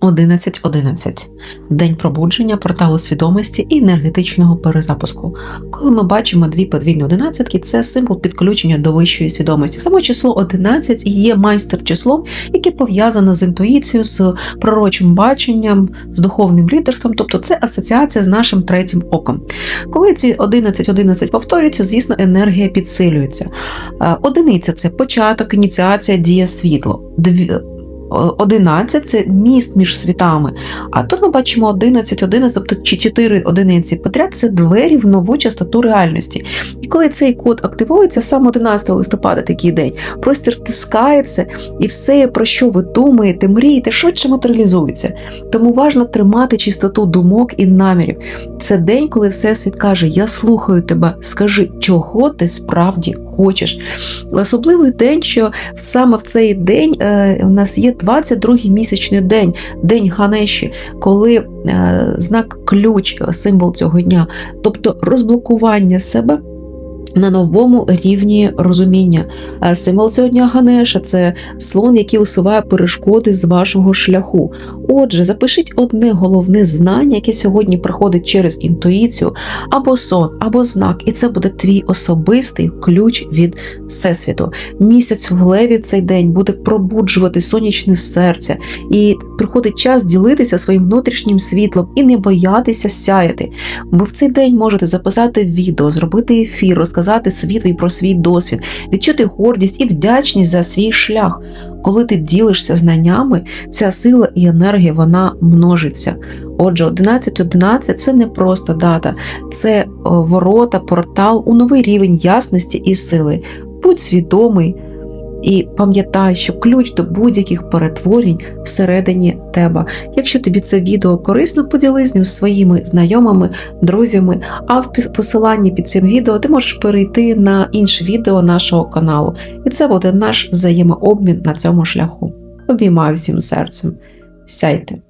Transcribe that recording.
11.11. День пробудження порталу свідомості і енергетичного перезапуску. Коли ми бачимо дві подвійні одинадцятки, це символ підключення до вищої свідомості. Саме число 11 є майстер числом, яке пов'язане з інтуїцією, з пророчим баченням, з духовним лідерством, тобто це асоціація з нашим третім оком. Коли ці 11-11 повторюються, звісно, енергія підсилюється. Одиниця це початок, ініціація, дія світло. Дві- 11 це міст між світами. А тут ми бачимо 11, 11, тобто 4 одиниці подряд це двері в нову частоту реальності. І коли цей код активується, саме 11 листопада такий день, простір стискається, і все, про що ви думаєте, мрієте, швидше матеріалізується. Тому важливо тримати чистоту думок і намірів. Це день, коли Всесвіт каже: Я слухаю тебе, скажи, чого ти справді хочеш. Особливий день, що саме в цей день е, у нас є 22-й місячний день, день Ганеші, коли е, знак ключ, символ цього дня, тобто розблокування себе. На новому рівні розуміння. Е, Символ цього дня Ганеша це слон, який усуває перешкоди з вашого шляху. Отже, запишіть одне головне знання, яке сьогодні приходить через інтуїцію, або сон, або знак, і це буде твій особистий ключ від Всесвіту. Місяць в леві цей день буде пробуджувати сонячне серце, і приходить час ділитися своїм внутрішнім світлом і не боятися сяяти. Ви в цей день можете записати відео, зробити ефір, розказати світові про свій досвід, відчути гордість і вдячність за свій шлях. Коли ти ділишся знаннями, ця сила і енергія вона множиться. Отже, 11.11 – це не просто дата, це ворота, портал у новий рівень ясності і сили. Будь свідомий і пам'ятай, що ключ до будь-яких перетворень всередині тебе. Якщо тобі це відео корисно, поділись з ним своїми знайомими, друзями. А в посиланні під цим відео ти можеш перейти на інше відео нашого каналу. І це буде наш взаємообмін на цьому шляху. Обіймаю всім серцем. Сяйте!